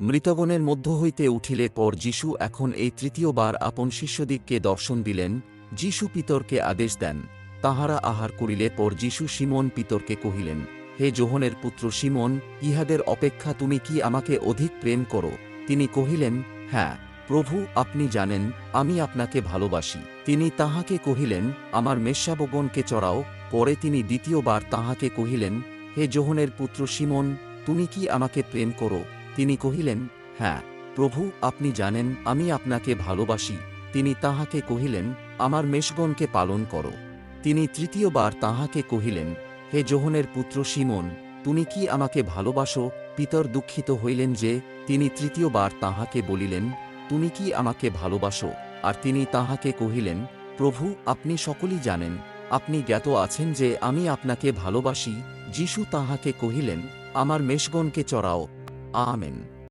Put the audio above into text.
মৃতগণের মধ্য হইতে উঠিলে পর যিশু এখন এই তৃতীয়বার আপন শিষ্যদিগকে দর্শন দিলেন, যিশু পিতরকে আদেশ দেন। তাহারা আহার করিলে পর যিশু সিমন পিতরকে কহিলেন, হে যোহনের পুত্র সিমন, ইহাদের অপেক্ষা তুমি কি আমাকে অধিক প্রেম করো? তিনি কহিলেন হ্যাঁ প্রভু আপনি জানেন, আমি আপনাকে ভালোবাসি। তিনি তাহাকে কহিলেন, আমার মেষশাবগণকে চড়াও। পরে তিনি দ্বিতীয়বার তাহাকে কহিলেন, হে যোহনের পুত্র সিমন, তুমি কি আমাকে প্রেম করো? তিনি কহিলেন হ্যাঁ প্রভু, আপনি জানেন, আমি আপনাকে ভালোবাসি। তিনি তাহাকে কহিলেন, আমার মেষগণকে পালন করো। তিনি তৃতীয়বার তাহাকে কহিলেন, হে যোহনের পুত্র সিমন, তুমি কি আমাকে ভালোবাসো? পিতর দুঃখিত হইলেন যে, তিনি তৃতীয়বার তাহাকে বলিলেন, তুমি কি আমাকে ভালোবাসো? আর তিনি তাহাকে কহিলেন, প্রভু, আপনি সকলই জানেন, আপনি জ্ঞাত আছেন যে, আমি আপনাকে ভালোবাসি। যিশু তাহাকে কহিলেন, আমার মেষগণকে চড়াও। Amen.